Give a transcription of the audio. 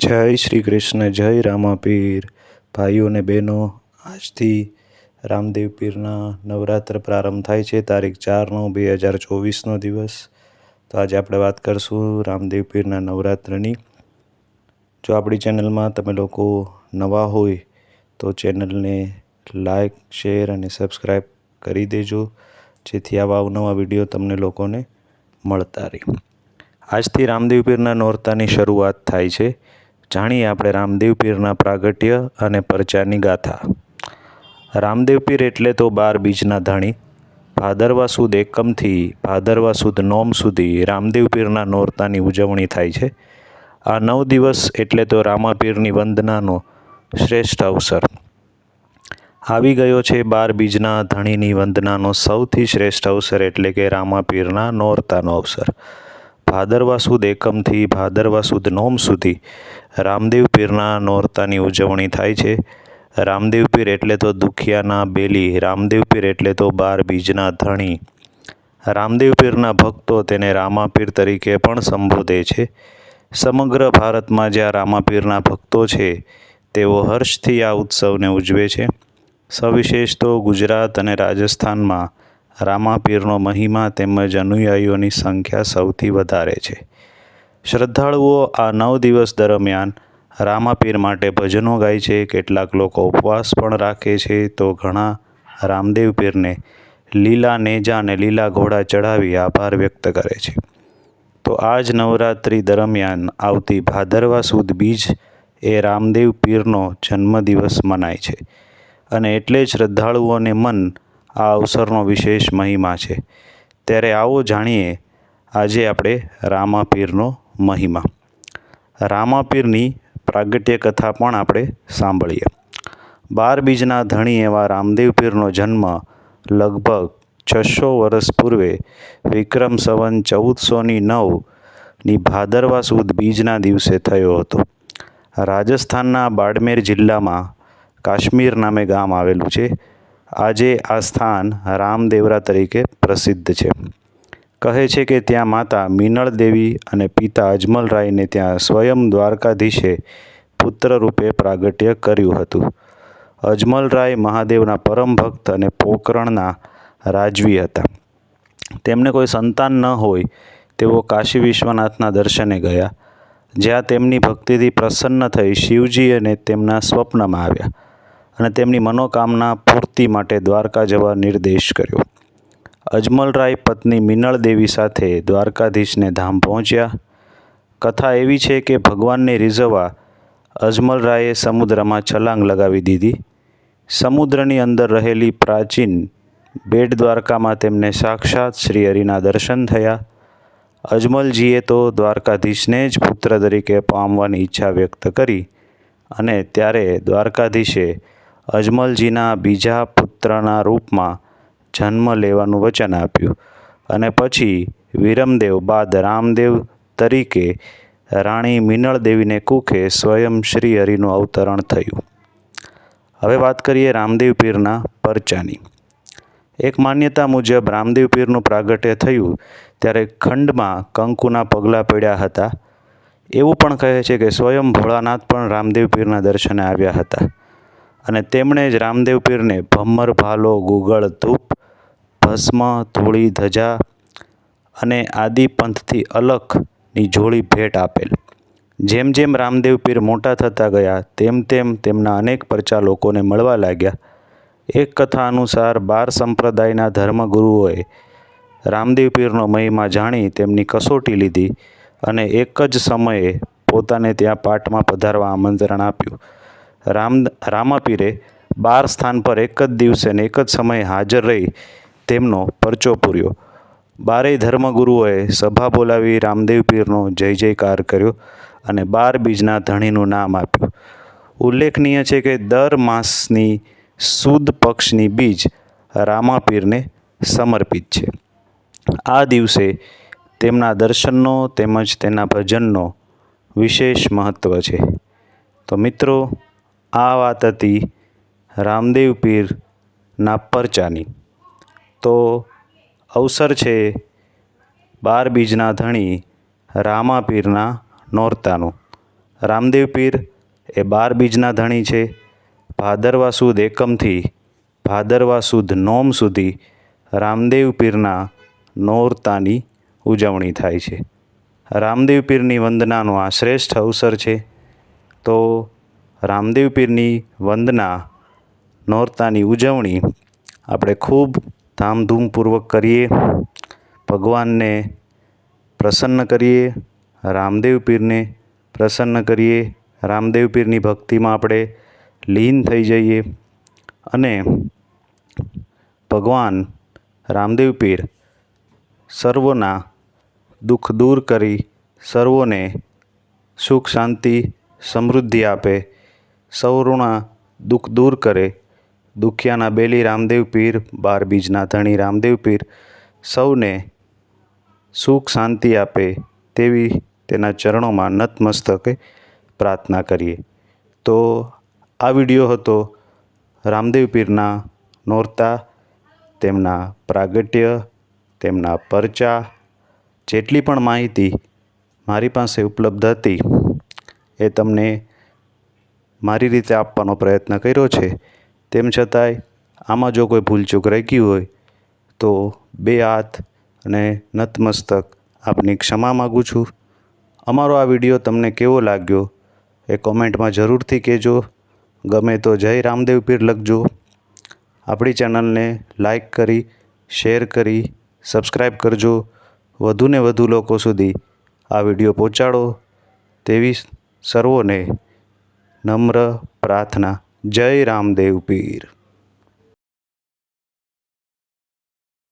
જય શ્રી કૃષ્ણ, જય રામાપીર. ભાઈઓ અને બહેનો, આજથી રામદેવ પીરના નવરાત્ર પ્રારંભ થાય છે, તારીખ ચાર નવ બે હજાર ચોવીસનો દિવસ. તો આજે આપણે વાત કરીશું રામદેવ પીરના નવરાત્રની. જો આપણી ચેનલમાં તમે લોકો નવા હોય, તો ચેનલને લાઈક, શેર અને સબસ્ક્રાઈબ કરી દેજો, જેથી આવા અવનવા વીડિયો તમને લોકોને મળતા રહે. આજથી રામદેવ પીરના નોરતાની શરૂઆત થાય છે. જાણીએ આપણે રામદેવ પીરના પ્રાગટ્ય અને પરચાની ગાથા. રામદેવ પીર એટલે તો બાર બીજના ધણી. ભાદરવા સુદ એકમથી ભાદરવા સુદ નોમ સુધી રામદેવ પીરના નોરતાની ઉજવણી થાય છે. આ નવ દિવસ એટલે તો રામાપીરની વંદનાનો શ્રેષ્ઠ અવસર. આવી ગયો છે બાર બીજના ધણીની વંદનાનો સૌથી શ્રેષ્ઠ અવસર એટલે કે રામાપીરના નોરતાનો અવસર. ભાદરવા સુદ એકમથી ભાદરવા સુદ નોમ સુધી રામદેવ પીરના નોરતાની ઉજવણી થાય છે. રામદેવ પીર એટલે તો દુખિયાના બેલી, રામદેવ પીર એટલે તો બાર બીજના ધણી. રામદેવ પીરના ભક્તો તેને રામાપીર તરીકે પણ સંબોધે છે. સમગ્ર ભારતમાં જ્યાં રામાપીરના ભક્તો છે, તેઓ હર્ષથી આ ઉત્સવને ઉજવે છે. સવિશેષ તો ગુજરાત અને રાજસ્થાનમાં રામાપીરનો મહિમા તેમજ અનુયાયીઓની સંખ્યા સૌથી વધારે છે. શ્રદ્ધાળુઓ આ નવ દિવસ દરમિયાન રામાપીર માટે ભજનો ગાય છે, કેટલાક લોકો ઉપવાસ પણ રાખે છે, તો ઘણા રામદેવ પીરને લીલા નેજા અને લીલા ઘોડા ચઢાવી આભાર વ્યક્ત કરે છે. તો આ જ નવરાત્રિ દરમિયાન આવતી ભાદરવા સુદ બીજ એ રામદેવ પીરનો જન્મદિવસ મનાય છે અને એટલે શ્રદ્ધાળુઓને મન આ અવસરનો વિશેષ મહિમા છે. ત્યારે આવો જાણીએ આજે આપણે રામાપીરનો મહિમા. રામાપીરની પ્રાગટ્ય કથા પણ આપણે સાંભળીએ. બાર બીજના ધણી એવા રામદેવ પીરનો જન્મ લગભગ છસો વર્ષ પૂર્વે વિક્રમ સંવન ચૌદસોની નવની ભાદરવા સુદ બીજના દિવસે થયો હતો. રાજસ્થાનના બાડમેર જિલ્લામાં કાશ્મીર નામે ગામ આવેલું છે. આજે આ સ્થાન રામદેવરા તરીકે પ્રસિદ્ધ છે. કહે છે કે ત્યાં માતા મિનળ દેવી અને પિતા અજમલરાયને ત્યાં સ્વયં દ્વારકાધીશે પુત્ર રૂપે પ્રાગટ્ય કર્યું હતું. અજમલરાય મહાદેવના પરમ ભક્ત અને પોકરણના રાજવી હતા. તેમને કોઈ સંતાન ન હોય તેઓ કાશી વિશ્વનાથના દર્શને ગયા, જ્યાં તેમની ભક્તિથી પ્રસન્ન થઈ શિવજી અને તેમના સ્વપ્નમાં આવ્યા. અને તેમની મનોકામના પૂર્તિ માટે દ્વારકા જવા નિર્દેશ કર્યો. અજમલરાય પત્ની મિનળ દેવી સાથે દ્વારકાધીશને ધામ પહોંચ્યા. કથા એવી છે કે ભગવાનને રીઝવવા અજમલરાયે સમુદ્રમાં છલાંગ લગાવી દીધી. સમુદ્રની અંદર રહેલી પ્રાચીન બેટ દ્વારકામાં તેમને સાક્ષાત શ્રી હરિના દર્શન થયા. અજમલજીએ તો દ્વારકાધીશને જ પુત્ર તરીકે પામવાની ઈચ્છા વ્યક્ત કરી અને ત્યારે દ્વારકાધીશે અજમલજીના બીજા પુત્રના રૂપમાં જન્મ લેવાનું વચન આપ્યું અને પછી વિરમદેવ બાદ રામદેવ તરીકે રાણી મિનળ દેવીને કુખે સ્વયં શ્રી હરિનું અવતરણ થયું. હવે વાત કરીએ રામદેવ પીરના પરચાની. એક માન્યતા મુજબ રામદેવ પીરનું પ્રાગટ્ય થયું ત્યારે ખંડમાં કંકુના પગલાં પડ્યા હતા. એવું પણ કહે છે કે સ્વયં ભોળાનાથ પણ રામદેવ પીરના દર્શને આવ્યા હતા. અને તેમણે જ રામદેવ પીરને ભમ્મર, ભાલો, ગુગળ, ધૂપ, ભસ્મ, ધૂળી, ધજા અને આદિ પંથથી અલખની જોડી ભેટ આપેલ. જેમ જેમ રામદેવ પીર મોટા થતા ગયા, તેમ તેમ તેમના અનેક પરચા લોકોને મળવા લાગ્યા. એક કથા અનુસાર બાર સંપ્રદાયના ધર્મગુરુઓએ રામદેવ પીરનો મહિમા જાણી તેમની કસોટી લીધી અને એક જ સમયે પોતાને ત્યાં પાઠમાં પધારવા આમંત્રણ આપ્યું. રામ રામાપીરે બાર સ્થાન પર એક જ દિવસે ને એક જ સમયે હાજર રહી તેમનો પરચો પૂર્યો. બારેય ધર્મગુરુઓએ સભા બોલાવી રામદેવ પીરનો જય જયકાર કર્યો અને બાર બીજના ધણીનું નામ આપ્યું. ઉલ્લેખનીય છે કે દર માસની સુદ પક્ષની બીજ રામાપીરને સમર્પિત છે. આ દિવસે તેમના દર્શનનો તેમજ તેના ભજનનો વિશેષ મહત્ત્વ છે. તો મિત્રો આ વાત હતી રામદેવ પીરના પરચાની. તો અવસર છે બાર બીજના ધણી રામાપીરના નોરતાનું. રામદેવ પીર એ બાર બીજના ધણી છે. ભાદરવા સુદ એકમથી ભાદરવા સુદ નોમ સુધી રામદેવ પીરના નોરતાની ઉજવણી થાય છે. રામદેવ પીરની વંદનાનો આ શ્રેષ્ઠ અવસર છે. તો રામદેવ પીરની વંદના, નોરતાની ઉજવણી આપણે ખૂબ ધામધૂમપૂર્વક કરીએ, ભગવાનને પ્રસન્ન કરીએ, રામદેવ પીરને પ્રસન્ન કરીએ, રામદેવ પીરની ભક્તિમાં આપણે લીન થઈ જઈએ અને ભગવાન રામદેવ પીર સર્વોના દુઃખ દૂર કરી સર્વોને સુખ શાંતિ સમૃદ્ધિ આપે સૌના દુઃખ દૂર કરે. દુખિયાના બેલી રામદેવ પીર, બાર બીજના ધણી રામદેવ પીર. સૌને સુખ શાંતિ આપે તેવી તેના ચરણોમાં નતમસ્તકે પ્રાર્થના કરીએ. તો આ વીડિયો હતો રામદેવ પીરના નોરતા, તેમના પ્રાગટ્ય, તેમના પરચા. જેટલી પણ માહિતી મારી પાસે ઉપલબ્ધ હતી એ તમને મારી રીતે આપવાનો પ્રયત્ન કર્યો છે. તેમ છતાંય, આમાં જો કોઈ ભૂલચૂક રહી હોય, તો બે હાથ અને નતમસ્તક આપની ક્ષમા માગું છું. અમારો આ વીડિયો તમને કેવો લાગ્યો એ કોમેન્ટમાં જરૂરથી કહેજો. ગમે તો જય રામદેવ પીર લખજો. આપણી ચેનલને લાઈક કરી, શેર કરી સબસ્ક્રાઈબ કરજો. વધુને વધુ લોકો સુધી આ વીડિયો પહોંચાડો. તેવી સર્વોને નમ્ર પ્રાર્થના. જય રામદેવ પીર.